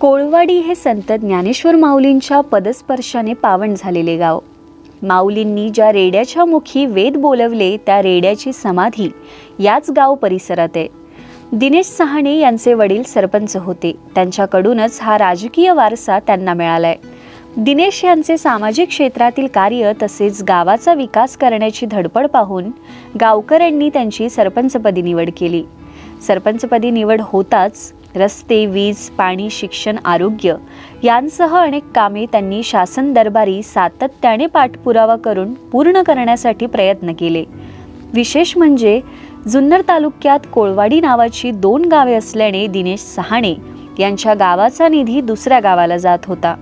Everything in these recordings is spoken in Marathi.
कोळवाडी हे संत ज्ञानेश्वर माऊलींच्या पदस्पर्शाने पावन झालेले गाव. माऊलींनी ज्या रेड्याच्या मुखी वेद बोलवले त्या रेड्याची समाधी याच गाव परिसरात आहे. दिनेश सहाणे यांचे वडील सरपंच होते. त्यांच्याकडूनच हा राजकीय वारसा त्यांना मिळालाय. दिनेश यांचे सामाजिक क्षेत्रातील कार्य तसेच गावाचा विकास करण्याची धडपड पाहून गावकऱ्यांनी त्यांची सरपंचपदी निवड केली. सरपंचपदी निवड होताच रस्ते वीज पाणी शिक्षण आरोग्य यांसह अनेक कामे त्यांनी शासन दरबारी सातत्याने पाठपुरावा करून पूर्ण करण्यासाठी प्रयत्न केले. विशेष म्हणजे जुन्नर तालुक्यात कोळवाडी नावाची दोन गावे असल्याने दिनेश सहाणे यांच्या गावाचा निधी दुसऱ्या गावाला जात होता.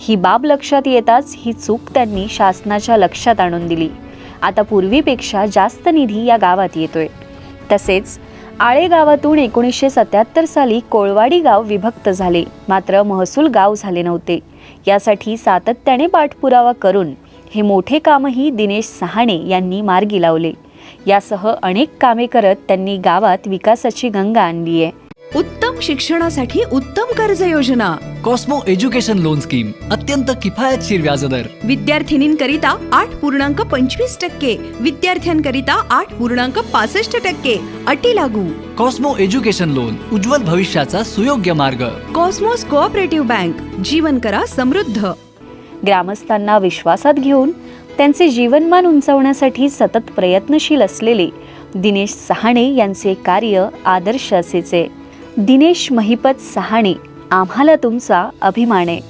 ही बाब लक्षात येताच ही चूक त्यांनी शासनाच्या लक्षात आणून दिली. आता पूर्वीपेक्षा जास्त निधी या गावात येतोय. तसेच आळे गावातून एकोणीसशे सत्याहत्तर साली कोळवाडी गाव विभक्त झाले. मात्र महसूल गाव झाले नव्हते. यासाठी सातत्याने पाठपुरावा करून हे मोठे कामही दिनेश सहाणे यांनी मार्गी लावले. यासह अनेक कामे करत त्यांनी गावात विकासाची गंगा आणली आहे. उत्तम शिक्षणासाठी उत्तम कर्ज योजना. कॉस्मो एज्युकेशन लोन स्कीम अत्यंत किफायतशीर व्याजदर. विद्यार्थिनींकरिता आठ पूर्णांक पंचवीस टक्के विद्यार्थ्यांकरिता आठ पूर्णांक पासष्ट टक्के अटी लागू. कॉस्मो एज्युकेशन लोन उज्ज्वल भविष्याचा सुयोग्य मार्ग. कॉस्मोस कोऑपरेटिव्ह बँक जीवन करा समृद्ध. ग्रामस्थांना विश्वासात घेऊन त्यांचे जीवनमान उंचावण्यासाठी सतत प्रयत्नशील असलेले दिनेश सहाणे यांचे कार्य आदर्श असेचे. दिनेश महिपत सहाणे आम्हाला तुमचा अभिमान. आहे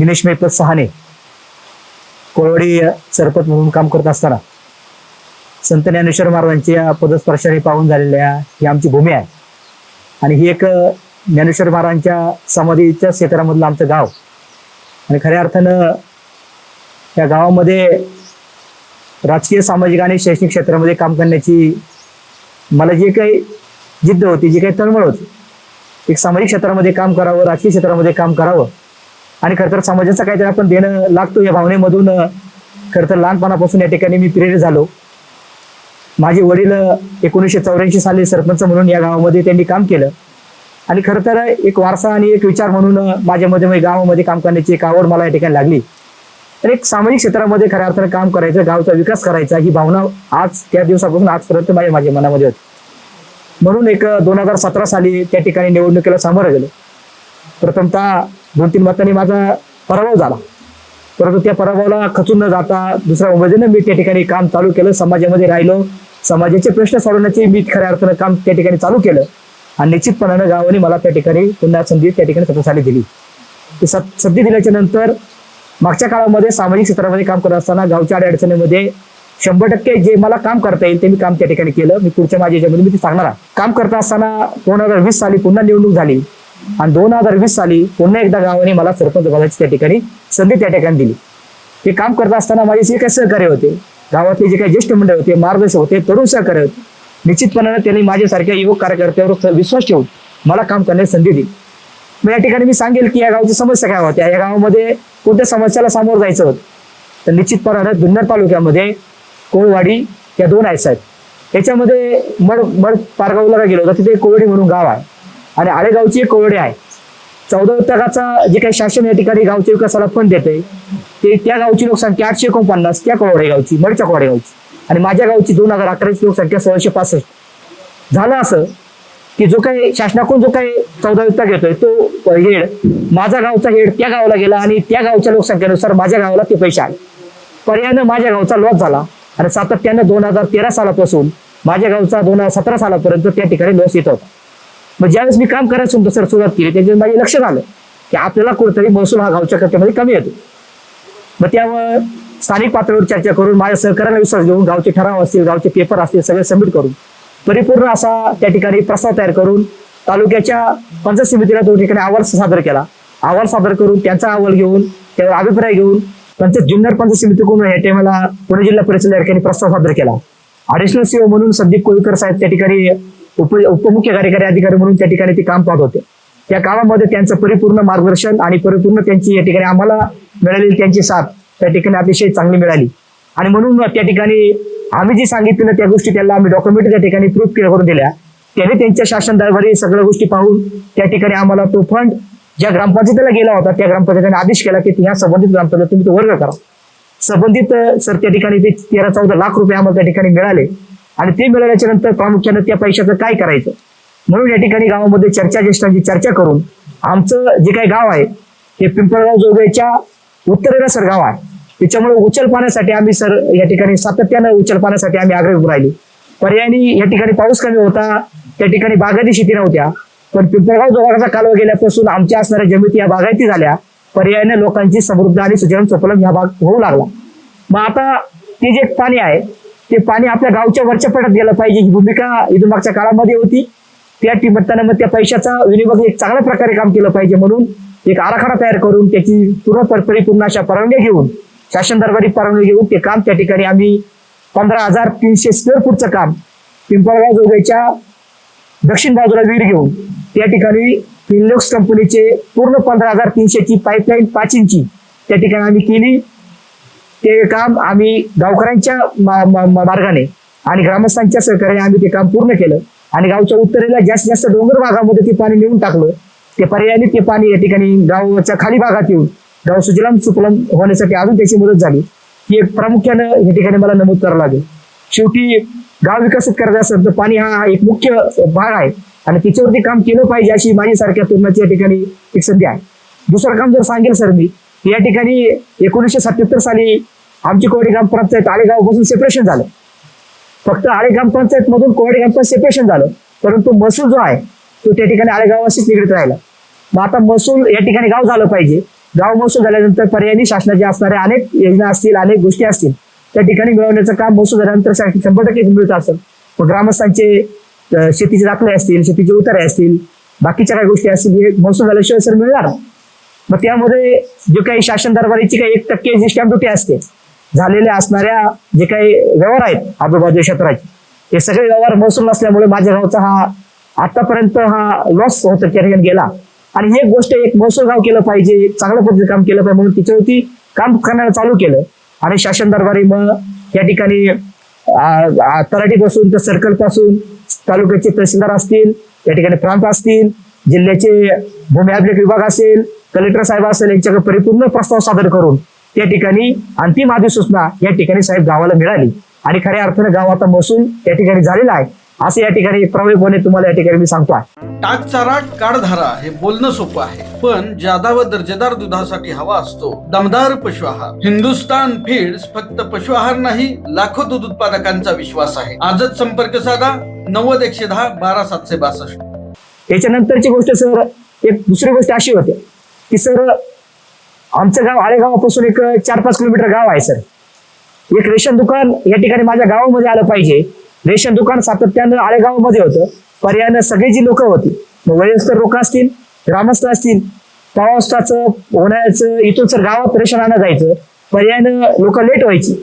दिनेश मेहपत सहाने कोळवडी सरपत म्हणून काम करत असताना संत ज्ञानेश्वर महाराजांच्या पदस्पर्शाने पाहून झालेल्या ही आमची भूमी आहे. आणि ही एक ज्ञानेश्वर महाराजांच्या समाधीच्या क्षेत्रामधलं आमचं गाव. आणि खऱ्या अर्थानं या गावामध्ये राजकीय सामाजिक आणि शैक्षणिक क्षेत्रामध्ये काम करण्याची मला जी काही जिद्द होती जी काही तळमळ होती एक सामाजिक क्षेत्रामध्ये काम करावं राजकीय क्षेत्रामध्ये काम करावं आणि खरं तर समाजाचं काहीतरी आपण देणं लागतो या भावनेमधून. खरं तर लहानपणापासून या ठिकाणी मी प्रेरित झालो. माझे वडील एकोणीसशे चौऱ्याऐंशी साली सरपंच म्हणून या गावामध्ये त्यांनी काम केलं. आणि खरं तर एक वारसा आणि एक विचार म्हणून माझ्यामध्ये म्हणजे गावामध्ये काम करण्याची एक आवड मला या ठिकाणी लागली. तर एक सामाजिक क्षेत्रामध्ये खऱ्या अर्थानं काम करायचं गावचा विकास करायचा ही भावना आज त्या दिवसापासून आजपर्यंत माझ्या माझ्या मनामध्ये होती. म्हणून एक दोन हजार सतरा साली त्या ठिकाणी निवडणुकीला सामोरं गेलो. प्रथमतः दोन तीन मतांनी माझा पराभव झाला. परंतु त्या पराभवाला खचून न जाता दुसऱ्या उमेदीनं मी त्या ठिकाणी काम चालू केलं समाजामध्ये राहिलो. समाजाचे प्रश्न सोडवण्याचे मी खऱ्या अर्थानं काम त्या ठिकाणी चालू केलं. आणि निश्चितपणानं गावाने मला त्या ठिकाणी पुन्हा संधी त्या ठिकाणी सतत दिली. ती सत संधी दिल्याच्या नंतर मागच्या काळामध्ये सामाजिक क्षेत्रामध्ये काम करत असताना गावच्या अडचणीमध्ये शंभर टक्के जे मला काम करता येईल ते मी काम त्या ठिकाणी केलं. मी पुढच्या माझ्या याच्यामध्ये मी ते सांगणार काम करत असताना दोन हजार वीस साली पुन्हा निवडणूक झाली. आणि दोन हजार वीस साली पुन्हा एकदा गावाने मला सरपंच पदाची त्या ठिकाणी संधी त्या ठिकाणी दिली. हे काम करत असताना माझे जे काही सहकार्य होते गावातले जे काही ज्येष्ठ मंडळ होते मार्गदर्शक होते तरुण सहकार्य होते निश्चितपणाने त्यांनी माझ्यासारख्या युवक कार्यकर्त्यावर विश्वास ठेवून मला काम करण्याची संधी दिली. मग या ठिकाणी मी सांगेल की या गावची समस्या काय होत्या. या गावामध्ये कोणत्या समस्याला सामोरं जायचं होतं? तर निश्चितपणाने जुन्नर तालुक्यामध्ये कोळवाडी या दोन आहेत साहेब. याच्यामध्ये मड मड पारगावला गेलो तर तिथे कोवडी म्हणून गाव आहे. आणि आळेगावची एक कोवडी आहे. चौदा उत्तराचा जे काही शासन या ठिकाणी गावच्या विकासाला पण देते ते त्या गावची लोकसंख्या आठशे एकोणपन्नास त्या कोवडे गावची मडच्या कोवडे गावची. आणि माझ्या गावची दोन हजार अकराची लोकसंख्या सोळाशे पासष्ट. झालं असं की जो काही शासनाकडून जो काही चौदा वित्ता घेतोय तो हेड माझा गावचा हेड त्या गावाला गेला आणि त्या गावच्या लोकसंख्येनुसार माझ्या गावाला ते पैसे आले. पर्यायानं माझ्या गावचा लॉस झाला आणि सातत्यानं दोन हजार तेरा सालापासून माझ्या गावचा दोन हजार सतरा सालापर्यंत त्या ठिकाणी लॉस येत होता. मग ज्यावेळेस मी काम करायचं होतं सर सुरुवात केली त्याच्यात माझे लक्षात आलं की आपल्याला कुठेतरी महसूल हा गावच्या खर्चामध्ये कमी येतो. मग त्यामुळे स्थानिक पातळीवर चर्चा करून माझ्या सहकार्याला विश्वास घेऊन गावचे ठराव असतील गावचे पेपर असतील सगळे सबमिट करून परिपूर्ण असा त्या ठिकाणी प्रस्ताव तयार करून तालुक्याच्या पंचायत समितीला तो ठिकाणी अहवाल सादर केला. अहवाल सादर करून त्यांचा अहवाल घेऊन त्यावर अभिप्राय घेऊन पंचायत जुन्नर पंचायत समितीकडून या टायमाला पुणे जिल्हा परिषद या ठिकाणी प्रस्ताव सादर केला. ॲडिशनल सीओ म्हणून संदीप कोळीकर साहेब त्या ठिकाणी उप उपमुख्य कार्यकारी अधिकारी म्हणून त्या ठिकाणी ते काम पाहत होते. त्या कामामध्ये त्यांचं परिपूर्ण मार्गदर्शन आणि परिपूर्ण त्यांची या ठिकाणी आम्हाला मिळालेली त्यांची साथ त्या ठिकाणी अतिशय चांगली मिळाली. आणि म्हणून त्या ठिकाणी आम्ही जे सांगितलं त्या गोष्टी त्याला आम्ही डॉक्युमेंट त्या ठिकाणी प्रूफ करून दिल्या. त्याने त्यांच्या शासन दरबारी सगळ्या गोष्टी पाहून त्या ठिकाणी आम्हाला तो फंड ज्या ग्रामपंचायतीला गेला होता त्या ग्रामपंचायतीने आदेश केला की ह्या संबंधित ग्रामपंचायत तुम्ही तो वर्ग करा. संबंधित सर त्या ठिकाणी ते तेरा चौदा लाख रुपये आम्हाला त्या ठिकाणी मिळाले. आणि ते मिळाल्याच्या नंतर प्रामुख्यानं त्या पैशाचं काय करायचं? म्हणून या ठिकाणी गावामध्ये चर्चा ज्येष्ठांची चर्चा करून आमचं जे काही गाव आहे ते पिंपळगाव जोगेच्या उत्तरेला सर गाव आहे. त्याच्यामुळे उचल पाण्यासाठी आम्ही सर या ठिकाणी सातत्यानं उचल पाण्यासाठी आम्ही आग्रह राहिली. पर्यायी या ठिकाणी पाऊस कमी होता त्या ठिकाणी बागायती शेती नव्हत्या. पण पिंपळगाव जोगाचा कालवा गेल्यापासून आमच्या असणाऱ्या जमिती या बागायती झाल्या. पर्यायाने लोकांची समृद्ध आणि सुजन चपलम ह्या भाग होऊ लागला. मग आता ते जे पाणी आहे ते पाणी आपल्या गावच्या वरच्या पटात गेलं पाहिजे. ही भूमिका इथून मागच्या काळामध्ये होती. त्या निमित्तानं मग त्या पैशाचा विनियोग एक चांगल्या प्रकारे काम केलं पाहिजे म्हणून एक आराखडा तयार करून त्याची पूर्ण परिपूर्ण अशा परवानग्या घेऊन शासन दरबारी परवानगी घेऊन ते काम त्या ठिकाणी आम्ही पंधरा हजार तीनशे स्क्वेअर फूटचं काम पिंपळगाव जोगाईच्या दक्षिण बाजूला विहीर घेऊन त्या ठिकाणी फिनलोक्स कंपनीचे पूर्ण पंधरा हजार तीनशेची पाईपलाईन पाच इंची त्या ठिकाणी आम्ही केली. ते काम आम्ही गावकऱ्यांच्या मा- मार्गाने आणि ग्रामस्थांच्या सहकार्याने आम्ही ते काम पूर्ण केलं. आणि गावच्या उत्तरेला जास्तीत जास्त डोंगर भागामध्ये ते पाणी नेऊन टाकलं. ते पर्यायाने ते पाणी या ठिकाणी गावाच्या खाली भागात येऊन गाव सुजलाम सुफलम होण्यासाठी अजून त्याची मदत झाली. ही एक प्रामुख्यानं या ठिकाणी मला नमूद करावं लागेल. शेवटी गाव विकसित करायचं असेल तर पाणी हा एक मुख्य भाग आहे. आणि त्याच्यावरती काम केलं पाहिजे अशी माझ्यासारख्या तरुणाची या ठिकाणी एक संधी आहे. दुसरं काम जर सांगेल सर मी या ठिकाणी एकोणीसशे सत्याहत्तर साली आमची कोरडी ग्रामपंचायत आळेगावपासून सेपरेशन झालं. फक्त आळे ग्रामपंचायत मधून कोरडी ग्रामपंचायत सेपरेशन झालं. परंतु महसूल जो आहे तो त्या ठिकाणी आळेगावाशीच निगडीत राहिला. मग आता महसूल या ठिकाणी गाव झालं पाहिजे. गाव महसूल झाल्यानंतर पर्यायी शासनाच्या असणाऱ्या अनेक योजना असतील अनेक गोष्टी असतील त्या ठिकाणी मिळवण्याचं काम महसूल झाल्यानंतर शंभर टक्के मिळत असेल मग ग्रामस्थांचे शेतीचे दाखले असतील शेतीचे उतारे असतील बाकीच्या काही गोष्टी असतील हे महसूल झाल्याशिवाय सर मिळणार. नाही. मग त्यामध्ये जे काही शासन दरबारीची काही एक टक्के जी स्टॅम्प ड्युटी असते झालेल्या असणाऱ्या जे काही व्यवहार आहेत आजूबाजू क्षेत्राचे हे सगळे व्यवहार महसूल नसल्यामुळे माझ्या गावचा हा आतापर्यंत हा लॉस होतो त्या ठिकाणी गेला. आणि ही एक गोष्ट एक महसूल गाव केलं पाहिजे चांगलं चांगल्या पद्धतीने काम केलं पाहिजे म्हणून तिच्यावरती काम करण्याला चालू केलं. आणि शासन दरबारी मग या ठिकाणी तलाठी पासून तर सर्कलपासून तालुक्याचे तहसीलदार असतील या ठिकाणी प्रांत असतील जिल्ह्याचे भूमी अभिलेख विभाग असेल कलेक्टर साहेब असेल यांच्याकडे परिपूर्ण प्रस्ताव सादर करून त्या ठिकाणी अंतिम अधिसूचना या ठिकाणी साहेब गावाला मिळाली. आणि खऱ्या अर्थाने गाव आता महसूल या ठिकाणी झालेला आहे. असं या ठिकाणी प्रभावीपणे तुम्हाला या ठिकाणी मी सांगतो टाक चारा काढधारा हे बोलणं सोपं आहे. पण जादा व दर्जेदार दुधासाठी हवा असतो. दमदार पशु आहार. हिंदुस्तान फीड्स फक्त पशु आहार नाही लाखो दूध उत्पादकांचा विश्वास आहे. आजच संपर्क साधा. नव्वद एकशे दहा बारा सातशे बासष्ट. याच्यानंतरची गोष्ट सर एक दुसरी गोष्ट अशी होते की सर आमचं गाव आळेगावापासून एक चार पाच किलोमीटर गाव आहे सर. एक रेशन दुकान या ठिकाणी माझ्या गावामध्ये आलं पाहिजे. रेशन दुकान सातत्यानं आळेगावामध्ये होतं. पर्यायानं सगळी जी लोक होती मग वयस्कर लोक असतील ग्रामस्थ असतील पावसाचं होण्याचं इथून सर गावात रेशन आणा जायचं. पर्यायानं लोक लेट व्हायची.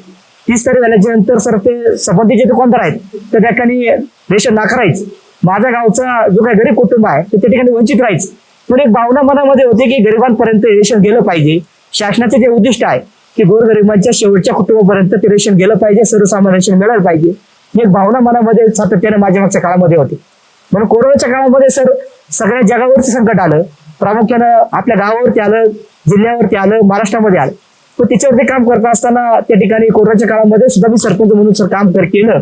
तीस तारीख झाल्याच्यानंतर सर ते संबंधीचे दुकानदार आहेत तर त्या ठिकाणी रेशन नाकारायचं. माझ्या गावचा जो काही गरीब कुटुंब आहे ते त्या ठिकाणी वंचित राहायचं. पण एक भावना मनामध्ये होती की गरिबांपर्यंत रेशन गेलं पाहिजे. शासनाचे जे उद्दिष्ट आहे की गोरगरिबांच्या शेवटच्या कुटुंबापर्यंत ते रेशन गेलं पाहिजे सर्वसामान्य रेशन मिळालं पाहिजे. ही एक भावना मनामध्ये सातत्याने माझ्या मागच्या काळामध्ये होती. म्हणून कोरोनाच्या काळामध्ये सर सगळ्या जगावरती संकट आलं. प्रामुख्यानं आपल्या गावावरती आलं जिल्ह्यावरती आलं महाराष्ट्रामध्ये आलं. पण त्याच्यावरती काम करत असताना त्या ठिकाणी कोरोनाच्या काळामध्ये सुद्धा मी सरपंच म्हणून सर काम कर केलं.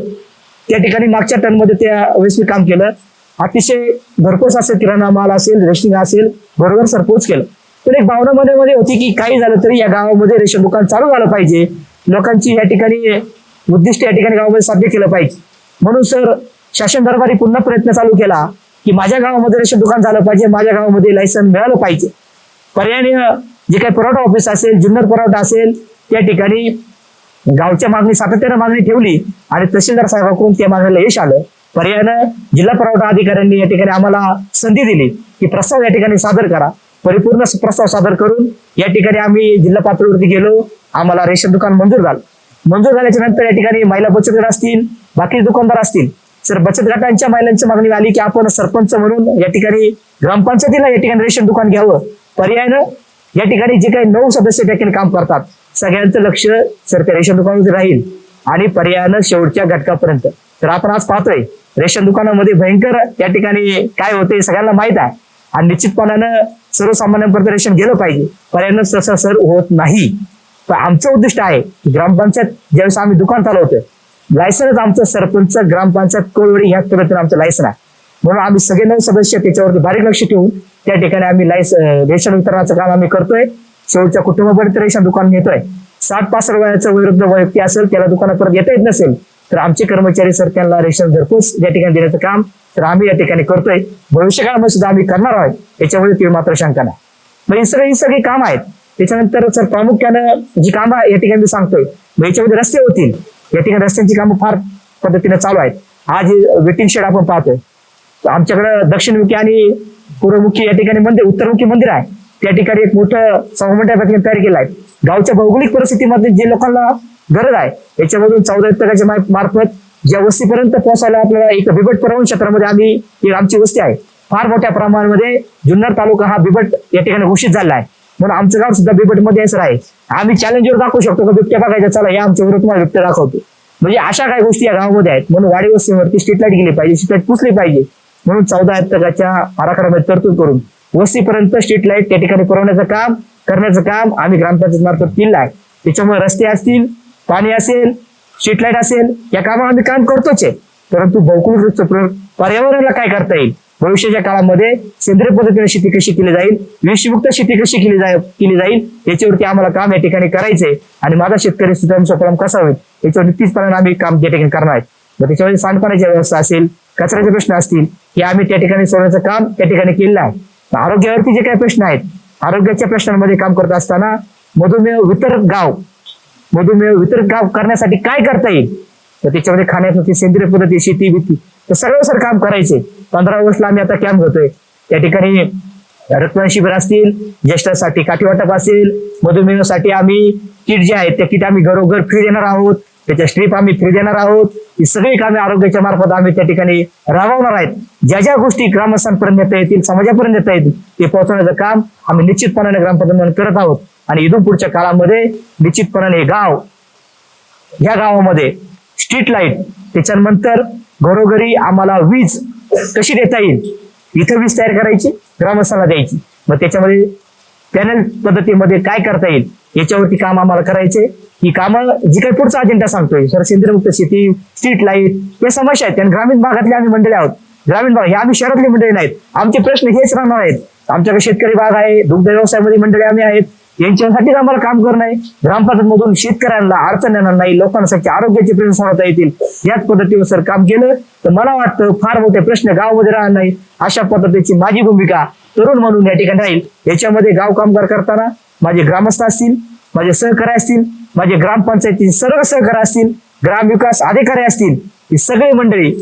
त्या ठिकाणी मागच्या टर्ममध्ये त्या वेळेस मी काम केलं. अतिशय भरपूर असेल किराणा माल असेल रेशनिंग असेल बरोबर सरपोच केलं. पण एक भावना मनामध्ये होती की काही झालं तरी या गावामध्ये रेशन दुकान चालू झालं पाहिजे. लोकांची या ठिकाणी उद्दिष्ट या ठिकाणी गावामध्ये साध्य केलं पाहिजे. म्हणून सर शासन दरबारी पुन्हा प्रयत्न चालू केला की माझ्या गावामध्ये रेशन दुकान झालं पाहिजे माझ्या गावामध्ये लायसन मिळालं पाहिजे. पर्यायाने जे काही पुरवठा ऑफिस असेल जुन्नर पुरवठा असेल त्या ठिकाणी गावच्या मागणी सातत्यानं मागणी ठेवली आणि तहसीलदार साहेबांकडून त्या मागणीला यश आलं. पर्यायानं जिल्हा पुरवठा अधिकाऱ्यांनी या ठिकाणी आम्हाला संधी दिली की प्रस्ताव या ठिकाणी सादर करा. परिपूर्ण प्रस्ताव सादर करून या ठिकाणी आम्ही जिल्हा पातळीवरती गेलो आम्हाला रेशन दुकान मंजूर झालं. मंजूर झाल्याच्यानंतर या ठिकाणी महिला बचत गट असतील बाकी दुकानदार असतील. सर बचत गटांच्या महिलांची मागणी आली की आपण सरपंच म्हणून या ठिकाणी ग्रामपंचायतीला या ठिकाणी रेशन दुकान घ्यावं. पर्यायानं या ठिकाणी जे काही नऊ सदस्य त्या काम करतात सगळ्यांचं लक्ष सर रेशन दुकानामध्ये राहील आणि पर्यायानं शेवटच्या घटकापर्यंत. तर आपण आज पाहतोय रेशन दुकानामध्ये भयंकर या ठिकाणी काय होते सगळ्यांना माहीत आहे. आणि निश्चितपणानं सर्वसामान्यांपर्यंत रेशन गेलं पाहिजे. पर्यायानं तसं सर होत नाही. पण आमचं उद्दिष्ट आहे की ग्रामपंचायत ज्यावेळेस आम्ही दुकान चालवतोय लायसनच आमचं सरपंच ग्रामपंचायत कोळवडी ह्या पद्धतीने आमचं लायसन आहे. म्हणून आम्ही सगळे नऊ सदस्य त्याच्यावरती बारीक लक्ष ठेवून त्या ठिकाणी आम्ही लायस रेशन वितरणाचं काम आम्ही करतोय. शेवटच्या कुटुंबापर्यंत रेशन दुकान घेतोय साठ पाच वयाचं विरुद्ध व्यक्ती असेल त्याला दुकानात परत येता येत नसेल तर आमचे कर्मचारी सर त्यांना रेशन घरपूस या ठिकाणी देण्याचं काम तर आम्ही या ठिकाणी करतोय. भविष्यकाळामध्ये सुद्धा आम्ही करणार आहोत याच्यामध्ये ती मात्र शंका नाही. मग सगळे सगळी ही सगळी काम आहेत. त्याच्यानंतर सर प्रामुख्यानं जी कामं या ठिकाणी मी सांगतोय. मग याच्यामध्ये रस्ते होतील. या ठिकाणी रस्त्यांची कामं फार पद्धतीने चालू आहेत. आज वेटिंग शेड आपण पाहतोय. आमच्याकडे दक्षिणमुखी आणि पूर्वमुखी या ठिकाणी मंदिर उत्तरमुखी मंदिर आहे. त्या ठिकाणी एक मोठं सभामंडळ तयार केलं आहे. गावच्या भौगोलिक परिस्थितीमध्ये जे लोकांना गरज आहे याच्यामधून चौदा विभागाच्या मार्फत ज्या वस्तीपर्यंत पोहोचायला आपल्याला एक बिबट परवण क्षेत्रामध्ये आम्ही आमची वस्ती आहे. फार मोठ्या प्रमाणामध्ये जुन्नर तालुका हा बिबट या ठिकाणी घोषित झाला आहे. म्हणून आमचं गाव सुद्धा बिबटमध्ये असं आहे. आम्ही चॅलेंजवर दाखवू शकतो का? बिबट्या बघायचा चला या आमच्या बरोबर तुम्हाला बिबट्या दाखवतो. म्हणजे अशा काही गोष्टी या गावामध्ये आहेत. म्हणून वाडी वस्तीवरती स्ट्रीट लाइट गेली पाहिजे स्ट्रीट लाइट पुसली पाहिजे. म्हणून चौदा तकाच्या आराखड्यामध्ये तरतूद करून वस्तीपर्यंत स्ट्रीट लाइट त्या ठिकाणी पुरवण्याचं काम करण्याचं काम आम्ही ग्रामपंचायत मार्फत केलं आहे त्याच्यामुळे रस्ते असतील पाणी असेल स्ट्रीट लाइट असेल या कामावर आम्ही काम करतोच आहे. परंतु भौगोलिक पर्यावरणाला काय करता येईल? भविष्याच्या काळामध्ये सेंद्रिय पद्धतीने शेती कशी केली जाईल? विषमुक्त शेती कशी केली जाईल केली जाईल? याच्यावरती आम्हाला काम या ठिकाणी करायचंय. आणि माझा शेतकरी सुधारणा परिणाम कसा होईल? याच्यावर नक्कीचपणे आम्ही काम त्या ठिकाणी करणार आहे. मग त्याच्यामध्ये सांडपाण्याची व्यवस्था असेल कचऱ्याचे प्रश्न असतील हे आम्ही त्या ठिकाणी सोडण्याचं काम त्या ठिकाणी केलेलं आहे. आरोग्यावरती जे काही प्रश्न आहेत आरोग्याच्या प्रश्नांमध्ये काम करत असताना मधुमेह वितरक गाव मधुमेह वितरक गाव करण्यासाठी काय करता येईल? तर त्याच्यामध्ये खाण्यासाठी सेंद्रिय पद्धती शेती भीती तर सर्व सर काम करायचे. पंधरा ऑगस्टला आम्ही आता कॅम्प होतोय त्या ठिकाणी रक्तदान शिबिर असतील ज्येष्ठांसाठी काठी वाटप असेल मधुमेहासाठी आम्ही किट जे आहेत त्या किट आम्ही घरोघर फ्री देणार आहोत. त्याच्या स्ट्रीप आम्ही फ्री देणार आहोत. ही सगळी कामे आरोग्याच्या मार्फत आम्ही त्या ठिकाणी राबवणार आहेत. ज्या ज्या गोष्टी ग्रामस्थांपर्यंत येता येतील समाजापर्यंत येता येतील ते पोहोचवण्याचं काम आम्ही निश्चितपणाने ग्रामपंचायत करत आहोत. आणि इथून पुढच्या काळामध्ये निश्चितपणाने हे गाव या गावामध्ये स्ट्रीट लाइट त्याच्यानंतर घरोघरी आम्हाला वीज कशी देता येईल? इथं वीज तयार करायची ग्रामस्थांना द्यायची. मग त्याच्यामध्ये पॅनल पद्धतीमध्ये काय करता येईल? याच्यावरती काम आम्हाला करायचे. ही कामं जी काही पुढचा अजेंडा सांगतोय सर सेंद्रियमुक्त शेती स्ट्रीट लाइट या समस्या आहेत. आणि ग्रामीण भागातले आम्ही मंडळी आहोत. ग्रामीण भाग हे आम्ही शहरातले मंडळी नाहीत. आमचे प्रश्न हेच राहणार आहेत. आमच्याकडे शेतकरी भाग आहे दुग्ध व्यवसायामध्ये मंडळी आम्ही आहेत. यांच्यासाठीच आम्हाला काम करणं आहे. ग्रामपंचायत मधून शेतकऱ्यांना अडचण येणार नाही लोकांसाठी आरोग्याचे प्रश्न सोडवता येतील. याच पद्धतीवर सर काम केलं तर मला वाटतं फार मोठे प्रश्न गावामध्ये राहणार नाही अशा पद्धतीची माझी भूमिका तरुण म्हणून या ठिकाणी राहील. याच्यामध्ये गाव कामगार करताना माझे ग्रामस्थ असतील माझे सहकारी असतील माझे ग्रामपंचायती सर्व सहकारी असतील ग्रामविकास अधिकारी असतील ही सगळी मंडळी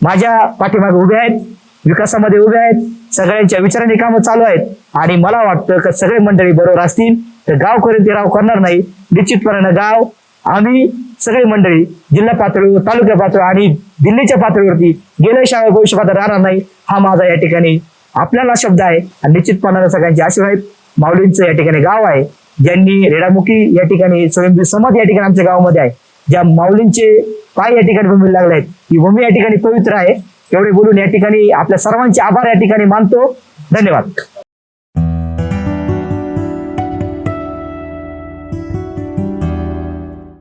माझ्या पाठीमागे उभे आहेत विकासामध्ये उभे आहेत सगळ्यांच्या विचाराने कामं चालू आहेत आणि मला वाटतं का सगळे मंडळी बरोबर असतील तर गाव करेल ते राव करणार नाही. निश्चितपणे गाव आम्ही सगळी मंडळी जिल्हा पातळीवर तालुका पातळीवर आणि दिल्लीच्या पातळीवरती गेल्याशिवाय भविष्यपात राहणार नाही. हा माझा या ठिकाणी आपल्याला शब्द आहे आणि निश्चितपणाला सगळ्यांचे आशीर्वाद आहेत. माऊलींचं या ठिकाणी गाव आहे. ज्यांनी रेडामुखी या ठिकाणी स्वयंभू समाज या ठिकाणी आमच्या गावामध्ये आहे. ज्या माऊलींचे पाय या ठिकाणी भूमी लागले आहेत. ही भूमी या ठिकाणी पवित्र आहे. एवढे बोलून या ठिकाणी आपल्या सर्वांचे आभार या ठिकाणी मानतो. धन्यवाद.